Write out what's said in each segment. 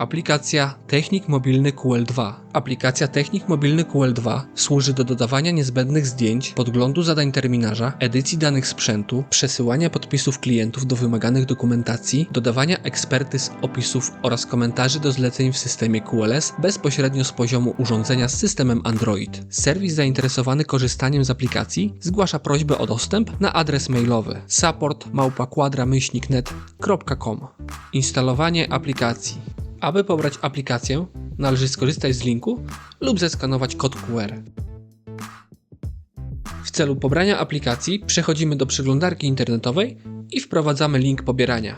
Aplikacja Technik Mobilny QL2. Aplikacja Technik Mobilny QL2 służy do dodawania niezbędnych zdjęć, podglądu zadań terminarza, edycji danych sprzętu, przesyłania podpisów klientów do wymaganych dokumentacji, dodawania ekspertyz, opisów oraz komentarzy do zleceń w systemie QLS bezpośrednio z poziomu urządzenia z systemem Android. Serwis zainteresowany korzystaniem z aplikacji zgłasza prośbę o dostęp na adres mailowy support. Instalowanie aplikacji. Aby pobrać aplikację, należy skorzystać z linku lub zeskanować kod QR. W celu pobrania aplikacji przechodzimy do przeglądarki internetowej i wprowadzamy link pobierania.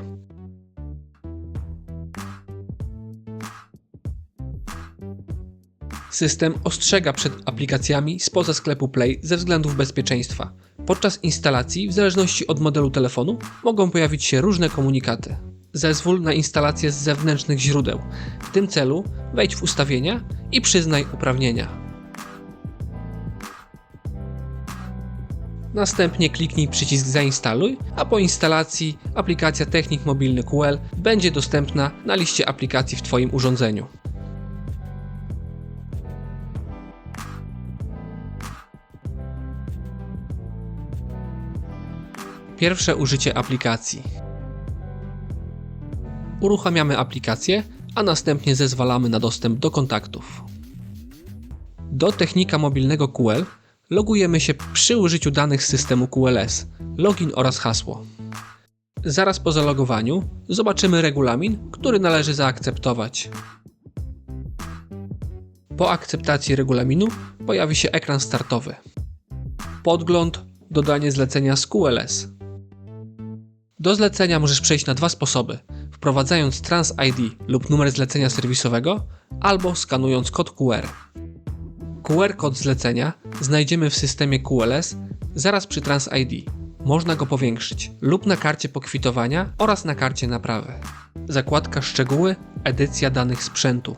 System ostrzega przed aplikacjami spoza sklepu Play ze względów bezpieczeństwa. Podczas instalacji, w zależności od modelu telefonu, mogą pojawić się różne komunikaty. Zezwól na instalację z zewnętrznych źródeł. W tym celu wejdź w ustawienia i przyznaj uprawnienia. Następnie kliknij przycisk Zainstaluj, a po instalacji aplikacja Technik Mobilny QL będzie dostępna na liście aplikacji w Twoim urządzeniu. Pierwsze użycie aplikacji. Uruchamiamy aplikację, a następnie zezwalamy na dostęp do kontaktów. Do technika mobilnego QL logujemy się przy użyciu danych z systemu QLS, login oraz hasło. Zaraz po zalogowaniu zobaczymy regulamin, który należy zaakceptować. Po akceptacji regulaminu pojawi się ekran startowy. Podgląd, dodanie zlecenia z QLS. Do zlecenia możesz przejść na dwa sposoby: wprowadzając Trans ID lub numer zlecenia serwisowego, albo skanując kod QR. QR kod zlecenia znajdziemy w systemie QLS zaraz przy Trans ID. Można go powiększyć lub na karcie pokwitowania oraz na karcie naprawy. Zakładka Szczegóły, edycja danych sprzętu.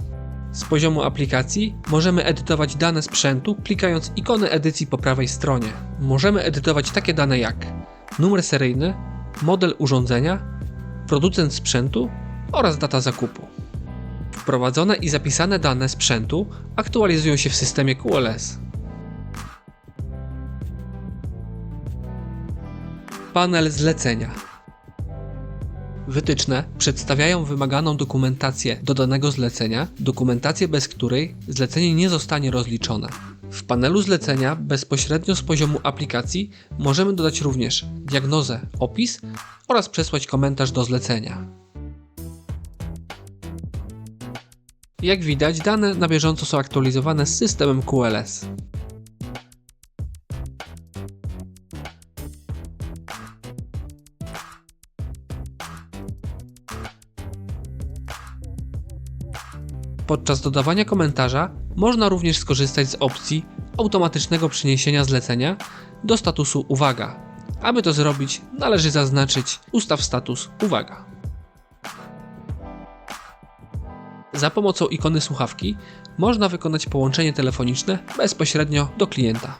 Z poziomu aplikacji możemy edytować dane sprzętu klikając ikonę edycji po prawej stronie. Możemy edytować takie dane jak numer seryjny, model urządzenia, producent sprzętu oraz data zakupu. Wprowadzone i zapisane dane sprzętu aktualizują się w systemie QLS. Panel zlecenia. Wytyczne przedstawiają wymaganą dokumentację do danego zlecenia, dokumentację bez której zlecenie nie zostanie rozliczone. W panelu zlecenia bezpośrednio z poziomu aplikacji możemy dodać również diagnozę, opis oraz przesłać komentarz do zlecenia. Jak widać, dane na bieżąco są aktualizowane z systemem QLS. Podczas dodawania komentarza można również skorzystać z opcji automatycznego przeniesienia zlecenia do statusu uwaga. Aby to zrobić, należy zaznaczyć ustaw status uwaga. Za pomocą ikony słuchawki można wykonać połączenie telefoniczne bezpośrednio do klienta.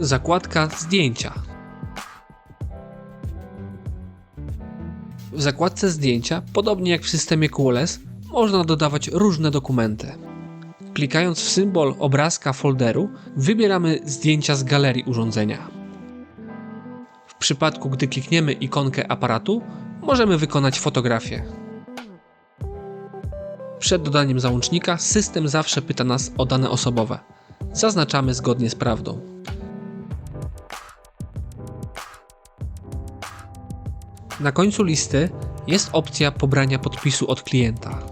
Zakładka zdjęcia. W zakładce zdjęcia, podobnie jak w systemie QLS, można dodawać różne dokumenty. Klikając w symbol obrazka folderu, wybieramy zdjęcia z galerii urządzenia. W przypadku, gdy klikniemy ikonkę aparatu, możemy wykonać fotografię. Przed dodaniem załącznika system zawsze pyta nas o dane osobowe. Zaznaczamy zgodnie z prawdą. Na końcu listy jest opcja pobrania podpisu od klienta.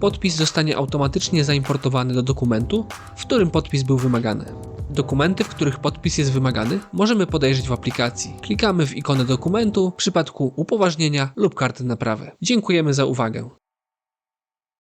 Podpis zostanie automatycznie zaimportowany do dokumentu, w którym podpis był wymagany. Dokumenty, w których podpis jest wymagany, możemy podejrzeć w aplikacji. Klikamy w ikonę dokumentu w przypadku upoważnienia lub karty naprawy. Dziękujemy za uwagę.